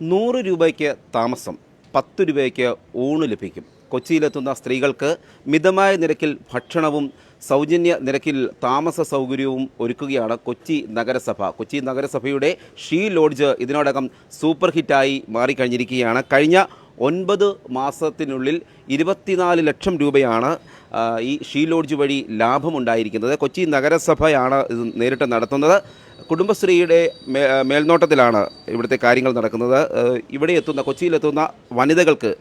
നൂറ് രൂപയ്ക്ക് താമസം പത്ത് രൂപയ്ക്ക് ഊണ് ലഭിക്കും. കൊച്ചിയിലെത്തുന്ന സ്ത്രീകൾക്ക് മിതമായ നിരക്കിൽ ഭക്ഷണവും സൗജന്യ നിരക്കിൽ താമസ സൗകര്യവും ഒരുക്കുകയാണ് കൊച്ചി നഗരസഭ. കൊച്ചി നഗരസഭയുടെ ഷീ ലോഡ്ജ് ഇതിനോടകം സൂപ്പർ ഹിറ്റായി മാറിക്കഴിഞ്ഞിരിക്കുകയാണ്. കഴിഞ്ഞ ഒൻപത് മാസത്തിനുള്ളിൽ ഇരുപത്തിനാല് ലക്ഷം രൂപയാണ് ഈ ഷീ ലോഡ്ജ് വഴി ലാഭമുണ്ടായിരിക്കുന്നത്. കൊച്ചി നഗരസഭയാണ് ഇത് നേരിട്ട് നടത്തുന്നത്. കുടുംബശ്രീയുടെ മേൽനോട്ടത്തിലാണ് ഇവിടുത്തെ കാര്യങ്ങൾ നടക്കുന്നത്. ഇവിടെ എത്തുന്ന കൊച്ചിയിലെത്തുന്ന വനിതകൾക്ക്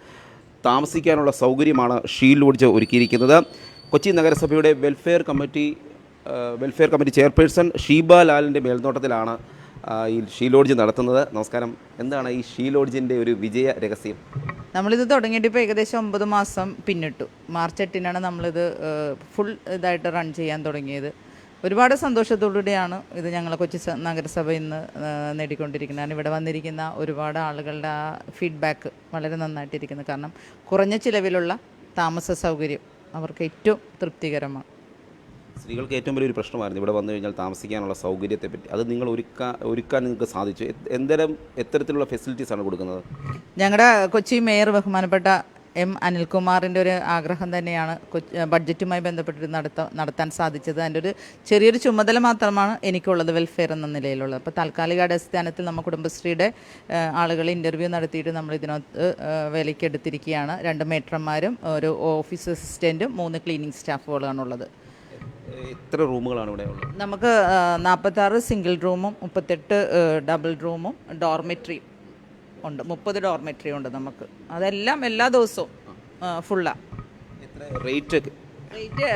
താമസിക്കാനുള്ള സൗകര്യമാണ് ഷീൽ ഒരുക്കിയിരിക്കുന്നത്. കൊച്ചി നഗരസഭയുടെ welfare committee welfare committee chairperson Sheeba ലാലിന്റെ മേൽനോട്ടത്തിലാണ് ഈ ഷീ ലോഡ്ജ് നടത്തുന്നത്. നമസ്കാരം. എന്താണ് ഈ ഷീ ലോഡ്ജിന്റെ ഒരു വിജയ രഹസ്യം? നമ്മളിത് തുടങ്ങിയിട്ട് ഇപ്പോൾ ഏകദേശം ഒമ്പത് മാസം പിന്നിട്ടു. മാർച്ച് എട്ടിനാണ് നമ്മളിത് ഫുൾ ഇതായിട്ട് റൺ ചെയ്യാൻ തുടങ്ങിയത്. ഒരുപാട് സന്തോഷത്തോടുകൂടിയാണ് ഇത് ഞങ്ങൾ കൊച്ചി നഗരസഭ ഇന്ന് നേടിക്കൊണ്ടിരിക്കുന്നത്. കാരണം ഇവിടെ വന്നിരിക്കുന്ന ഒരുപാട് ആളുകളുടെ ആ ഫീഡ്ബാക്ക് വളരെ നന്നായിട്ടിരിക്കുന്നു. കാരണം കുറഞ്ഞ ചിലവിലുള്ള താമസ സൗകര്യം അവർക്ക് ഏറ്റവും തൃപ്തികരമാണ്. സ്ത്രീകൾക്ക് ഏറ്റവും വലിയൊരു പ്രശ്നമായിരുന്നു ഇവിടെ വന്നു കഴിഞ്ഞാൽ താമസിക്കാനുള്ള സൗകര്യത്തെ പറ്റി. അത് നിങ്ങൾ ഒരുക്കാൻ ഒരുക്കാൻ നിങ്ങൾക്ക് സാധിച്ചു. എന്തരം എത്തരത്തിലുള്ള ഫെസിലിറ്റീസ് ആണ് കൊടുക്കുന്നത്? ഞങ്ങളുടെ കൊച്ചി മേയർ ബഹുമാനപ്പെട്ട എം അനിൽകുമാറിന്റെ ഒരു ആഗ്രഹം തന്നെയാണ് ബഡ്ജറ്റുമായി ബന്ധപ്പെട്ടിട്ട് നടത്ത നടത്താൻ സാധിച്ചത്. അതിന്റെ ഒരു ചെറിയൊരു ചുമതല മാത്രമാണ് എനിക്കുള്ളത് വെൽഫെയർ എന്ന നിലയിലുള്ളത്. അപ്പോൾ താൽക്കാലിക അടിസ്ഥാനത്തിൽ നമ്മൾ കുടുംബശ്രീയുടെ ആളുകൾ ഇന്റർവ്യൂ നടത്തിയിട്ട് നമ്മൾ ഇതിനകത്ത് ഏഹ്, വേലയ്ക്ക് എടുത്തിരിക്കുകയാണ്. രണ്ട് മേട്രന്മാരും ഒരു ഓഫീസ് അസിസ്റ്റന്റും മൂന്ന് ക്ലീനിങ് സ്റ്റാഫുകളാണുള്ളത്. എത്ര റൂമുകളാണ് ഇവിടെ ഉള്ളത്? നമുക്ക് നാൽപ്പത്താറ് സിംഗിൾ റൂമും മുപ്പത്തെട്ട് ഡബിൾ റൂമും ഡോർമെട്രിയും. ഉണ്ട്. മുപ്പത് ഡോർമെട്രി ഉണ്ട് നമുക്ക്. അതെല്ലാം എല്ലാ ദിവസവും ഫുള്ളാണ് റേറ്റ്? റേറ്റ്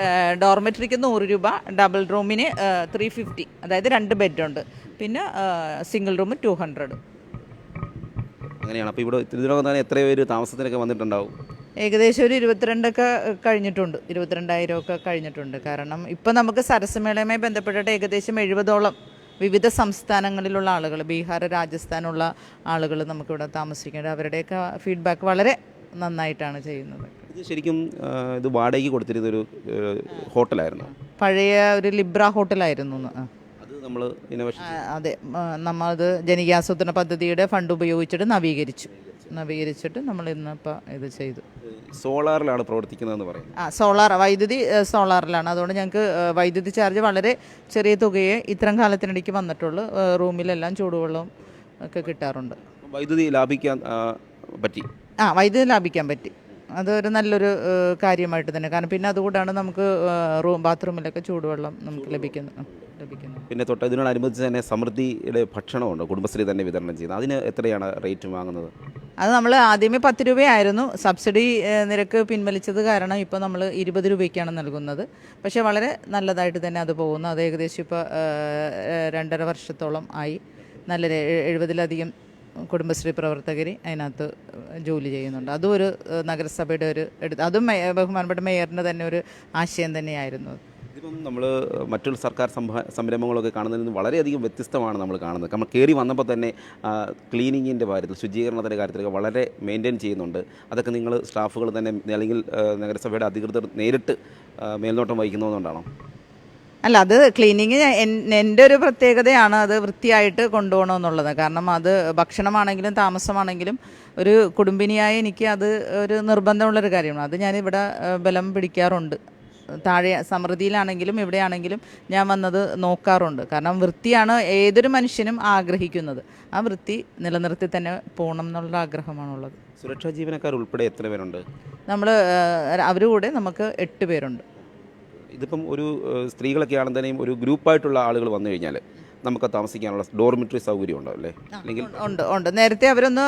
ഡോർമെട്രിക്ക് നൂറ് രൂപ ഡബിൾ റൂമിന് ത്രീ ഫിഫ്റ്റി അതായത് രണ്ട് ബെഡുണ്ട് പിന്നെ സിംഗിൾ റൂം ടു ഹൺഡ്രഡ് അങ്ങനെയാണ്. അപ്പോൾ ഇവിടെ ഇതിനകം തന്നെ എത്ര പേര് താമസത്തിനൊക്കെ വന്നിട്ടുണ്ടാവും. ഏകദേശം ഒരു ഇരുപത്തിരണ്ടൊക്കെ കഴിഞ്ഞിട്ടുണ്ട്. ഇരുപത്തിരണ്ടായിരം ഒക്കെ കഴിഞ്ഞിട്ടുണ്ട്. കാരണം ഇപ്പം നമുക്ക് സരസ്മേളയുമായി ബന്ധപ്പെട്ടിട്ട് ഏകദേശം എഴുപതോളം വിവിധ സംസ്ഥാനങ്ങളിലുള്ള ആളുകൾ ബീഹാർ രാജസ്ഥാനുള്ള ആളുകൾ നമുക്കിവിടെ താമസിക്കേണ്ടത് അവരുടെയൊക്കെ ഫീഡ്ബാക്ക് വളരെ നന്നായിട്ടാണ് ചെയ്യുന്നത്. ഇത് ശരിക്കും ഇത് വാടകയ്ക്ക് കൊടുത്തിരുന്ന ഒരു ഹോട്ടലായിരുന്നു. പഴയ ഒരു ലിബ്ര ഹോട്ടലായിരുന്നു അത് നമ്മൾ അതെ. നമ്മളത് ജനകീയാസൂത്രണ പദ്ധതിയുടെ ഫണ്ട് ഉപയോഗിച്ചിട്ട് നവീകരിച്ചു. നവീകരിച്ചിട്ട് നമ്മൾ ഇന്നിപ്പോൾ ഇത് ചെയ്തു. സോളാറിലാണ് പ്രവർത്തിക്കുന്നതെന്ന് പറയുന്നത്. ആ സോളാർ വൈദ്യുതി സോളാറിലാണ്. അതുകൊണ്ട് ഞങ്ങൾക്ക് വൈദ്യുതി ചാർജ് വളരെ ചെറിയ തുകയെ ഇത്തരം കാലത്തിനിടയ്ക്ക് വന്നിട്ടുള്ളൂ. റൂമിലെല്ലാം ചൂടുവെള്ളവും ഒക്കെ കിട്ടാറുണ്ട്. വൈദ്യുതി ലാഭിക്കാൻ പറ്റി? ആ വൈദ്യുതി ലാഭിക്കാൻ പറ്റി. അതൊരു നല്ലൊരു കാര്യമായിട്ട് തന്നെ. കാരണം പിന്നെ അതുകൊണ്ടാണ് നമുക്ക് റൂം ബാത്റൂമിലൊക്കെ ചൂടുവെള്ളം നമുക്ക് ലഭിക്കുന്നത് ലഭിക്കുന്നു. പിന്നെ തൊട്ട് ഇതിനോടനുബന്ധിച്ച് തന്നെ സമൃദ്ധിയുടെ ഭക്ഷണമുണ്ട്. കുടുംബശ്രീ തന്നെ വിതരണം ചെയ്യുന്നത്. അതിന് എത്രയാണ് റേറ്റ് വാങ്ങുന്നത്? അത് നമ്മൾ ആദ്യമേ പത്ത് രൂപയായിരുന്നു. സബ്സിഡി നിരക്ക് പിൻവലിച്ചത് കാരണം ഇപ്പോൾ നമ്മൾ ഇരുപത് രൂപയ്ക്കാണ് നൽകുന്നത്. പക്ഷേ വളരെ നല്ലതായിട്ട് തന്നെ അത് പോകുന്നു. അത് ഏകദേശം ഇപ്പോൾ രണ്ടര വർഷത്തോളം ആയി. നല്ല എഴുപതിലധികം കുടുംബശ്രീ പ്രവർത്തകർ അതിനകത്ത് ജോലി ചെയ്യുന്നുണ്ട്. അതും ഒരു നഗരസഭയുടെ ഒരു എടുത്ത് അതും ബഹുമാനപ്പെട്ട മേയറിന്റെ തന്നെ ഒരു ആശയം തന്നെയായിരുന്നു ഇതിപ്പം നമ്മൾ മറ്റുള്ള സർക്കാർ സംരംഭങ്ങളൊക്കെ കാണുന്നതിൽ നിന്ന് വളരെയധികം വ്യത്യസ്തമാണ് നമ്മൾ കാണുന്നത്. നമ്മൾ കയറി വന്നപ്പോൾ തന്നെ ക്ലീനിങ്ങിന്റെ കാര്യത്തിൽ ശുചീകരണത്തിന്റെ കാര്യത്തിലൊക്കെ വളരെ മെയിന്റെയിൻ ചെയ്യുന്നുണ്ട്. അതൊക്കെ നിങ്ങൾ സ്റ്റാഫുകൾ തന്നെ അല്ലെങ്കിൽ നഗരസഭയുടെ അധികൃതർ നേരിട്ട് മേൽനോട്ടം വഹിക്കുന്നതുകൊണ്ടാണോ? അല്ല അത് ക്ലീനിങ് എന്റെ ഒരു പ്രത്യേകതയാണ് അത് വൃത്തിയായിട്ട് കൊണ്ടുപോകണമെന്നുള്ളത്. കാരണം അത് ഭക്ഷണമാണെങ്കിലും താമസമാണെങ്കിലും ഒരു കുടുംബിനിയായ എനിക്ക് അത് ഒരു നിർബന്ധമുള്ളൊരു കാര്യമാണ്. അത് ഏഹ്, ബലം പിടിക്കാറുണ്ട്. താഴെ സമൃദ്ധിയിലാണെങ്കിലും എവിടെയാണെങ്കിലും ഞാൻ വന്നത് നോക്കാറുണ്ട്. കാരണം വൃത്തിയാണ് ഏതൊരു മനുഷ്യനും ആഗ്രഹിക്കുന്നത്. ആ വൃത്തി നിലനിർത്തി തന്നെ പോകണം എന്നുള്ള ആഗ്രഹമാണുള്ളത്. സുരക്ഷാ ജീവനക്കാർ ഉൾപ്പെടെ എത്ര പേരുണ്ട്? നമ്മൾ അവരുകൂടെ നമുക്ക് എട്ട് പേരുണ്ട്. ഇതിപ്പം ഒരു സ്ത്രീകളൊക്കെ ആണെന്നുണ്ടെങ്കിലും ഒരു ഗ്രൂപ്പായിട്ടുള്ള ആളുകൾ വന്നു കഴിഞ്ഞാൽ നമുക്ക് താമസിക്കാനുള്ള ഡോർമിറ്ററി സൗകര്യം ഉണ്ടോ അല്ലേ? അല്ലെങ്കിൽ ഉണ്ട് ഉണ്ട് നേരത്തെ അവരൊന്ന്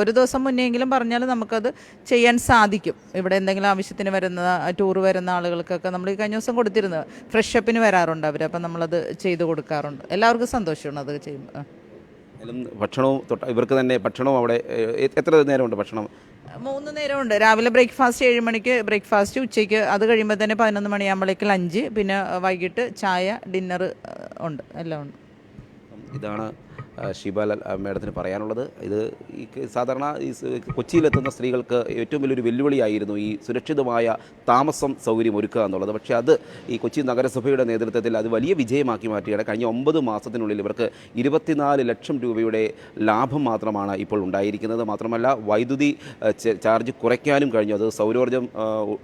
ഒരു ദിവസം മുന്നെങ്കിലും പറഞ്ഞാൽ നമുക്കത് ചെയ്യാൻ സാധിക്കും. ഇവിടെ എന്തെങ്കിലും ആവശ്യത്തിന് വരുന്ന ടൂർ വരുന്ന ആളുകൾക്കൊക്കെ നമ്മൾ ഈ കഴിഞ്ഞ ദിവസം കൊടുത്തിരുന്നത്. ഫ്രഷ് അപ്പിന് വരാറുണ്ട് അവർ അപ്പം നമ്മളത് ചെയ്ത് കൊടുക്കാറുണ്ട്. എല്ലാവർക്കും സന്തോഷമാണ് അത് ചെയ്യുമ്പോൾ ഭക്ഷണവും തൊട്ട് ഇവർക്ക് തന്നെ ഭക്ഷണവും അവിടെ എത്ര നേരമുണ്ട് ഭക്ഷണം? മൂന്ന് നേരമുണ്ട്. രാവിലെ ബ്രേക്ക്ഫാസ്റ്റ് ഏഴ് മണിക്ക് ബ്രേക്ക്ഫാസ്റ്റ് ഉച്ചയ്ക്ക് അത് കഴിയുമ്പോൾ തന്നെ പതിനൊന്ന് മണിയാകുമ്പോഴേക്ക് ലഞ്ച് പിന്നെ വൈകിട്ട് ചായ ഡിന്നർ ഉണ്ട്. എല്ലാം ഉണ്ട്. ഇതാണ് ഷീബാൽ മേഡത്തിന് പറയാനുള്ളത്. ഇത് ഈ സാധാരണ ഈ കൊച്ചിയിലെത്തുന്ന സ്ത്രീകൾക്ക് ഏറ്റവും വലിയൊരു വെല്ലുവിളിയായിരുന്നു ഈ സുരക്ഷിതമായ താമസം സൗകര്യം ഒരുക്കുക എന്നുള്ളത്. പക്ഷേ അത് ഈ കൊച്ചി നഗരസഭയുടെ നേതൃത്വത്തിൽ അത് വലിയ വിജയമാക്കി മാറ്റിയാണ്. കഴിഞ്ഞ ഒമ്പത് മാസത്തിനുള്ളിൽ ഇവർക്ക് ഇരുപത്തിനാല് ലക്ഷം രൂപയുടെ ലാഭം മാത്രമാണ് ഇപ്പോൾ ഉണ്ടായിരിക്കുന്നത്. മാത്രമല്ല വൈദ്യുതി ചാർജ് കുറയ്ക്കാനും കഴിഞ്ഞു. അത് സൗരോർജം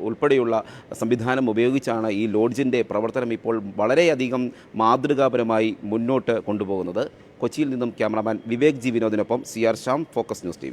ഉൾപ്പെടെയുള്ള സംവിധാനം ഉപയോഗിച്ചാണ് ഈ ലോഡ്ജിന്റെ പ്രവർത്തനം ഇപ്പോൾ വളരെയധികം മാതൃകാപരമായി മുന്നോട്ട് കൊണ്ടുപോകുന്നത്. കൊച്ചിയിൽ നിന്നും cameraman Vivek G വിനോദിനൊപ്പം C R Shyam Focus News T